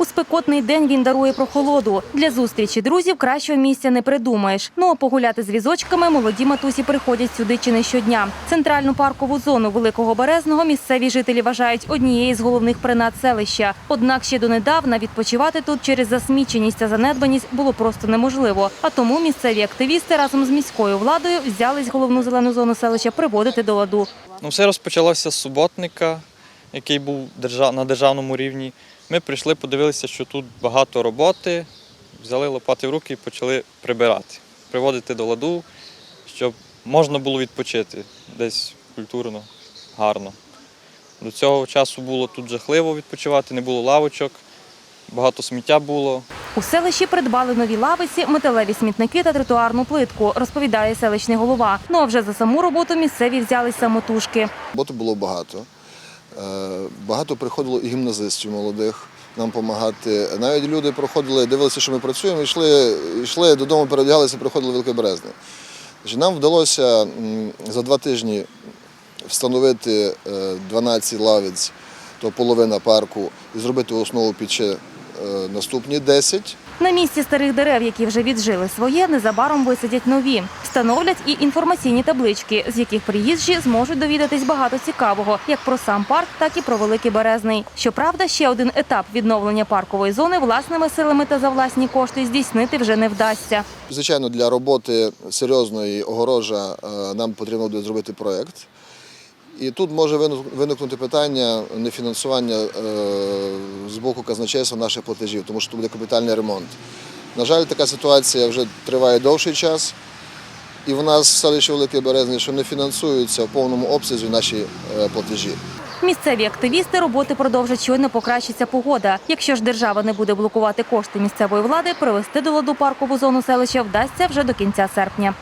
У спекотний день він дарує прохолоду. Для зустрічі друзів кращого місця не придумаєш. Ну а погуляти з візочками молоді матусі приходять сюди чи не щодня. Центральну паркову зону Великого Березного місцеві жителі вважають однією з головних принад селища. Однак ще донедавна відпочивати тут через засміченість та занедбаність було просто неможливо. А тому місцеві активісти разом з міською владою взялись головну зелену зону селища приводити до ладу. Ну, все розпочалося з суботника, який був на державному рівні. Ми прийшли, подивилися, що тут багато роботи, взяли лопати в руки і почали прибирати, приводити до ладу, щоб можна було відпочити десь культурно, гарно. До цього часу було тут жахливо відпочивати, не було лавочок, багато сміття було. У селищі придбали нові лавиці, металеві смітники та тротуарну плитку, розповідає селищний голова. Ну а вже за саму роботу місцеві взялись самотужки. Роботи було багато. Е, Багато приходило і гімназистів молодих нам допомагати. Навіть люди проходили, дивилися, що ми працюємо, йшли, йшли додому, переодягалися, приходили в Велике Березне. Нам вдалося за два тижні встановити е, 12 лавиць, то половина парку, і зробити основу під ще е, наступні 10. На місці старих дерев, які вже віджили своє, незабаром висадять нові. Встановлять і інформаційні таблички, з яких приїжджі зможуть довідатись багато цікавого, як про сам парк, так і про Великий Березний. Щоправда, ще один етап відновлення паркової зони власними силами та за власні кошти здійснити вже не вдасться. Звичайно, для роботи серйозної огорожа е, нам потрібно буде зробити проєкт. І тут може виникнути питання нефінансування е, з боку казначейства наших платежів, тому що тут буде капітальний ремонт. На жаль, така ситуація вже триває довший час, і в нас в селищі Великий Березний, що не фінансуються в повному обсязі наші е, платежі. Місцеві активісти роботи продовжать щойно покращиться погода. Якщо ж держава не буде блокувати кошти місцевої влади, привести до ладу паркову зону селища вдасться вже до кінця серпня.